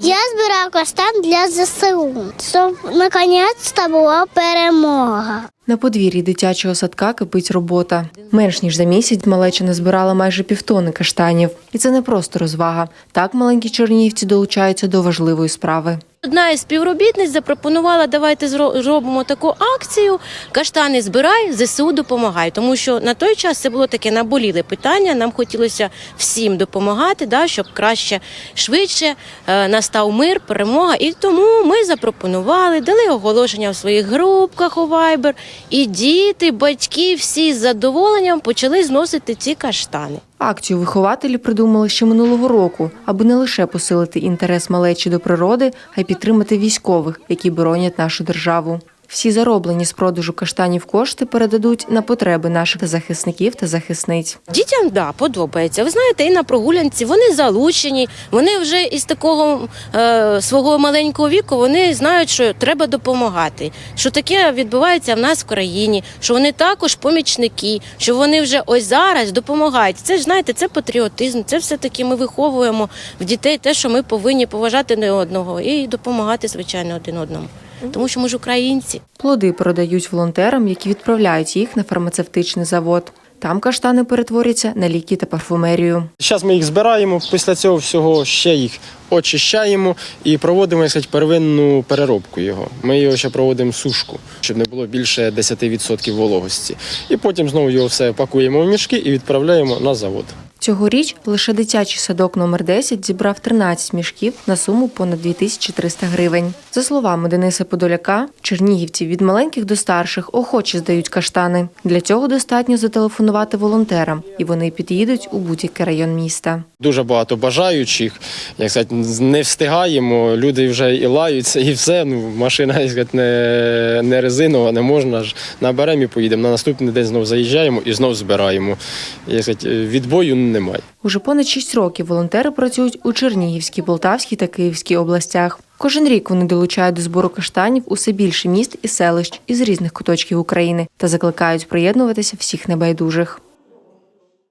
Я збирав каштан для ЗСУ, щоб наконець-то була перемога. На подвір'ї дитячого садка кипить робота. Менш ніж за місяць малеча назбирала майже півтони каштанів. І це не просто розвага. Так маленькі чернігівці долучаються до важливої справи. Одна із співробітниць запропонувала, давайте зробимо таку акцію. Каштани збирай, ЗСУ допомагай. Тому що на той час це було таке наболіле питання. Нам хотілося всім допомагати, да, щоб краще, швидше е, настав мир, перемога. І тому ми запропонували, дали оголошення в своїх групках у Viber. І діти, батьки всі з задоволенням почали зносити ці каштани. Акцію вихователі придумали ще минулого року, аби не лише посилити інтерес малечі до природи, а й підтримати військових, які боронять нашу державу. Всі зароблені з продажу каштанів кошти передадуть на потреби наших захисників та захисниць. Дітям да подобається. Ви знаєте, і на прогулянці вони залучені. Вони вже із такого е, свого маленького віку вони знають, що треба допомагати. Що таке відбувається в нас в країні, що вони також помічники, що вони вже ось зараз допомагають. Це ж знаєте, це патріотизм. Це все таки ми виховуємо в дітей те, що ми повинні поважати не одного і допомагати звичайно один одному. Тому що ми ж українці. Плоди продають волонтерам, які відправляють їх на фармацевтичний завод. Там каштани перетворяться на ліки та парфумерію. Зараз ми їх збираємо, після цього всього ще їх очищаємо і проводимо як сказати, первинну переробку його. Ми його ще проводимо сушку, щоб не було більше 10% вологості. І потім знову його все пакуємо в мішки і відправляємо на завод. Цьогоріч лише дитячий садок номер 10 зібрав 13 мішків на суму понад 2300 гривень. За словами Дениса Подоляка, чернігівці від маленьких до старших охоче здають каштани. Для цього достатньо зателефонувати волонтерам, і вони під'їдуть у будь-який район міста. Дуже багато бажаючих. Як сказати, не встигаємо. Люди вже і лаються, і все. Ну машина як сказати, не, не резинова, не можна ж. Наберемо і поїдемо. На наступний день знов заїжджаємо і знов збираємо. Як сказати, немає. Уже понад шість років волонтери працюють у Чернігівській, Полтавській та Київській областях. Кожен рік вони долучають до збору каштанів усе більше міст і селищ із різних куточків України та закликають приєднуватися всіх небайдужих.